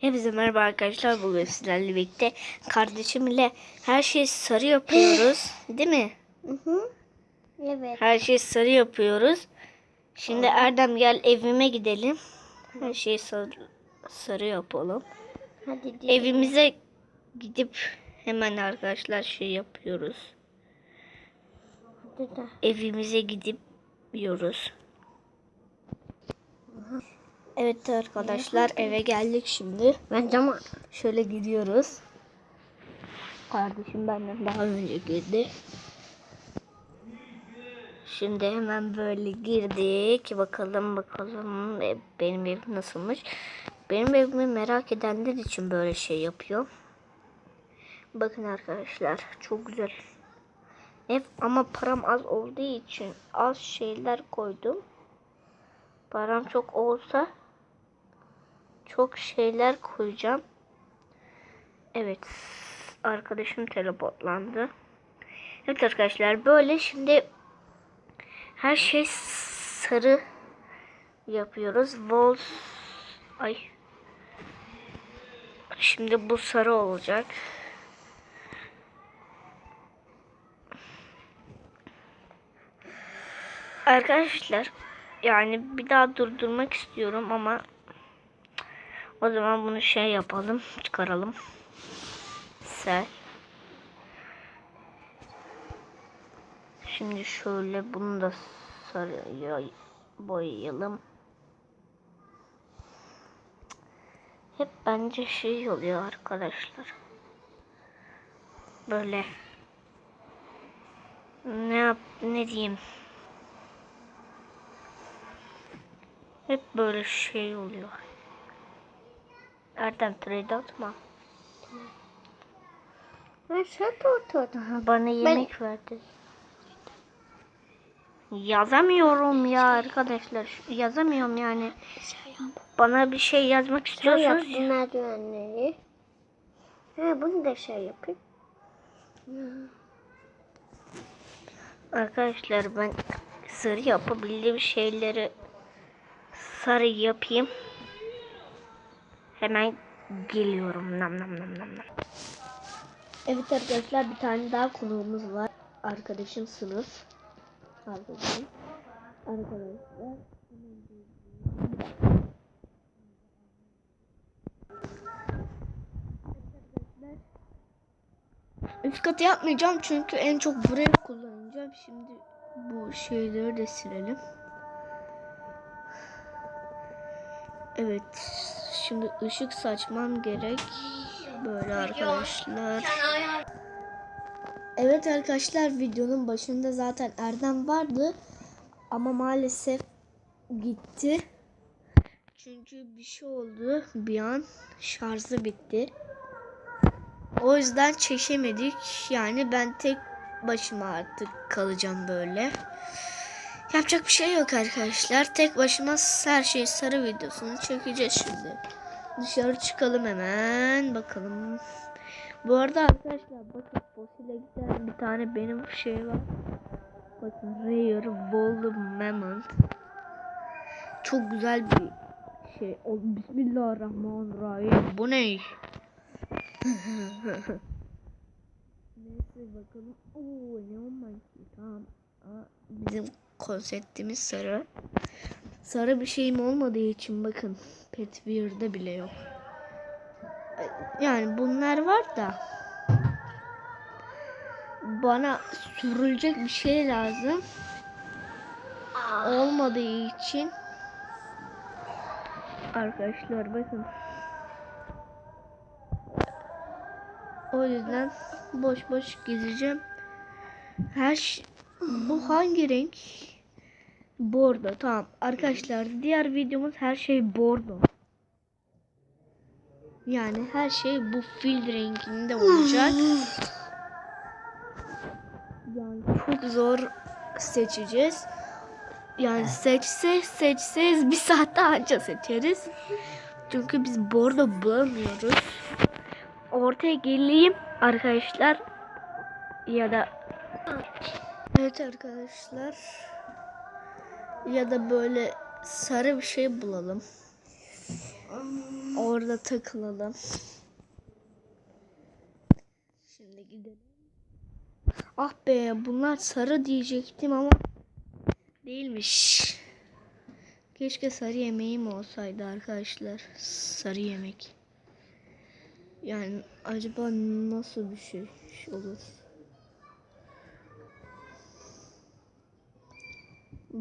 Hepinize merhaba arkadaşlar. Bugün sizlerle birlikte kardeşimle her şeyi sarı yapıyoruz. Değil mi? Hı hı. Evet. Her şeyi sarı yapıyoruz. Şimdi Erdem gel evime gidelim. Her şeyi sarı, sarı yapalım. Hadi di- Evimize gidip hemen arkadaşlar şey yapıyoruz. hadi de. Evimize gidip yiyoruz. Evet arkadaşlar eve geldik şimdi. Ben cama Şöyle gidiyoruz. Kardeşim benden daha önce girdi. Şimdi hemen böyle girdik. Bakalım bakalım e, benim evim nasılmış. Benim evimi merak edenler için böyle şey yapıyor. Bakın arkadaşlar çok güzel. Ev ama param az olduğu için az şeyler koydum. Param çok olsa çok şeyler koyacağım. Evet. Arkadaşım teleportlandı. Evet arkadaşlar böyle şimdi her şey sarı yapıyoruz. Walls ay Şimdi bu sarı olacak. Arkadaşlar yani bir daha durdurmak istiyorum ama o zaman bunu şey yapalım, çıkaralım. Sel. Şimdi şöyle bunu da sarıya boyayalım. Hep bence şey oluyor arkadaşlar. Böyle ne yap ne diyeyim? Hep böyle şey oluyor. Erdem trade atma. Ben şart oturdum. Aha, Bana yemek verdi. Yazamıyorum ya arkadaşlar. Şu- Yazamıyorum yani. Bana bir şey yazmak Sen istiyorsanız yaptın merdivenleri. Ha bunu da şey yapayım. arkadaşlar ben sarı yapabildiğim şeyleri sarı yapayım. Hemen geliyorum. Nam nam nam nam nam. Evet arkadaşlar bir tane daha konuğumuz var. Arkadaşım sınıf. Arkadaşım. Arkadaşlar. Üst katı yapmayacağım çünkü en çok burayı kullanacağım. Şimdi bu şeyleri de silelim. Evet. Şimdi ışık saçmam gerek. Böyle arkadaşlar. Evet arkadaşlar videonun başında zaten Erdem vardı. Ama maalesef gitti. Çünkü bir şey oldu. Bir an şarjı bitti. O yüzden çekemedik. Yani ben tek başıma artık kalacağım böyle. Yapacak bir şey yok arkadaşlar. Tek başıma her şey sarı videosunu çekeceğiz şimdi. Dışarı çıkalım hemen. Bakalım. Bu arada arkadaşlar bakın fosile giden bir tane benim şey var. Bakın Rare Mammoth. Çok güzel bir şey. Bismillahirrahmanirrahim. Bu ne? Neyse bakalım. Oo Neon Monkey. Tamam. Aa, bizim konseptimiz sarı. Sarı bir şeyim olmadığı için bakın. Pet Weir'de bile yok. Yani bunlar var da bana sürülecek bir şey lazım. Olmadığı için arkadaşlar bakın. O yüzden boş boş gezeceğim. Her ş- bu hangi renk? Bordo. Tamam. Arkadaşlar diğer videomuz her şey bordo. Yani her şey bu fil renginde olacak. Yani çok zor seçeceğiz. Yani seçse seçseniz bir saatte anca seçeriz. Çünkü biz bordo bulamıyoruz. Ortaya geleyim arkadaşlar. Ya da Evet arkadaşlar. Ya da böyle sarı bir şey bulalım. Orada takılalım. Şimdi gidelim. Ah be bunlar sarı diyecektim ama değilmiş. Keşke sarı yemeğim olsaydı arkadaşlar. Sarı yemek. Yani acaba nasıl bir şey olur?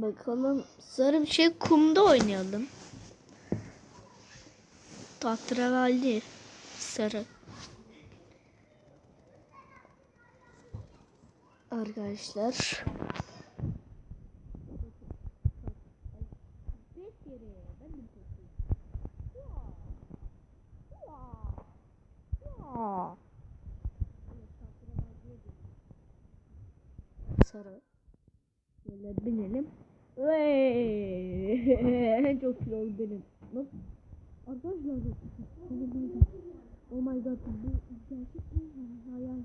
Bakalım sarı bir şey kumda oynayalım. Tahterevalli sarı. Arkadaşlar. Sarı. Böyle binelim. En çok kilolu benim. Nasıl? Arkadaşlar oh my god. Oh my god. Bu gerçek mi? Hayal.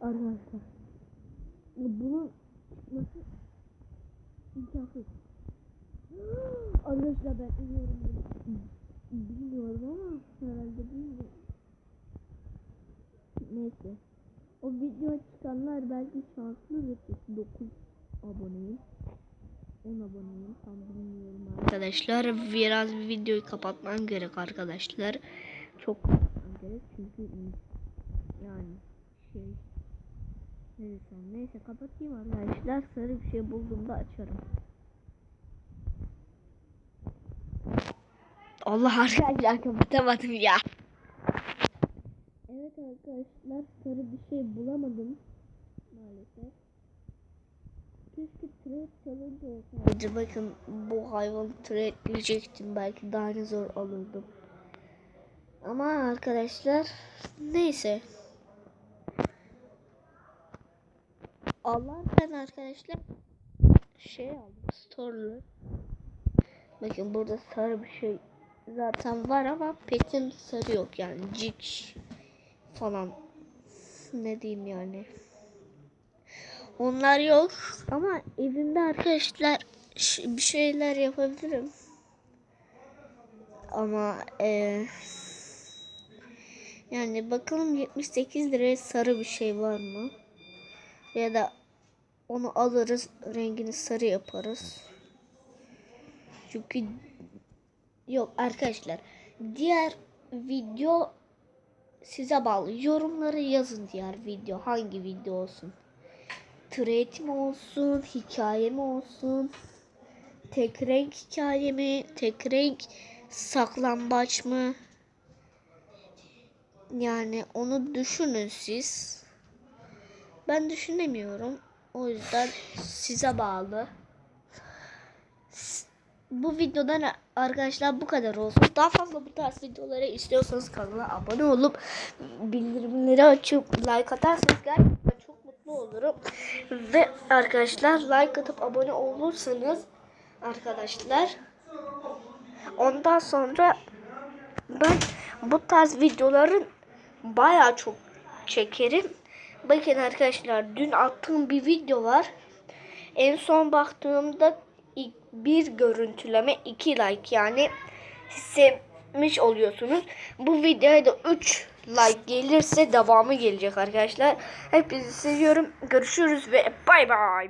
Arkadaşlar. Bunun çıkması imkansız. Arkadaşlar ben iniyorum. Bilmiyorum ama herhalde bilmiyorum. Neyse. O video çıkanlar belki şanslıdır. 9 aboneyim. 10 aboneyim tam bilmiyorum arkadaşlar. Biraz bir videoyu kapatmam gerek arkadaşlar. Çok kapatmam gerek çünkü yani şey ne desem neyse kapatayım arkadaşlar. Sarı bir şey bulduğumda açarım. Allah arkadaşlar kapatamadım ya. Evet arkadaşlar sarı bir şey bulamadım maalesef. Keşke trade challenge olsaydı. Bakın bu hayvanı trade diyecektim. Belki daha ne zor alırdım. Ama arkadaşlar neyse. Allah'tan arkadaşlar şey aldım. Store'lu. Bakın burada sarı bir şey zaten var ama petim sarı yok yani. Cik falan. Ne diyeyim yani. Onlar yok ama evimde arkadaşlar bir şeyler yapabilirim. Ama eee yani bakalım 78 liraya sarı bir şey var mı? Ya da onu alırız rengini sarı yaparız. Çünkü yok arkadaşlar diğer video size bağlı. Yorumları yazın diğer video hangi video olsun. Trade mi olsun, hikaye mi olsun, tek renk hikaye mi, tek renk saklambaç mı? Yani onu düşünün siz. Ben düşünemiyorum. O yüzden size bağlı. Bu videodan arkadaşlar bu kadar olsun. Daha fazla bu tarz videoları istiyorsanız kanala abone olup bildirimleri açıp like atarsanız gerçekten mutlu olurum. Ve arkadaşlar like atıp abone olursanız arkadaşlar ondan sonra ben bu tarz videoların baya çok çekerim. Bakın arkadaşlar dün attığım bir video var. En son baktığımda bir görüntüleme iki like yani sevmiş oluyorsunuz. Bu videoya da 3 like gelirse devamı gelecek arkadaşlar. Hepinizi seviyorum. Görüşürüz ve bay bay.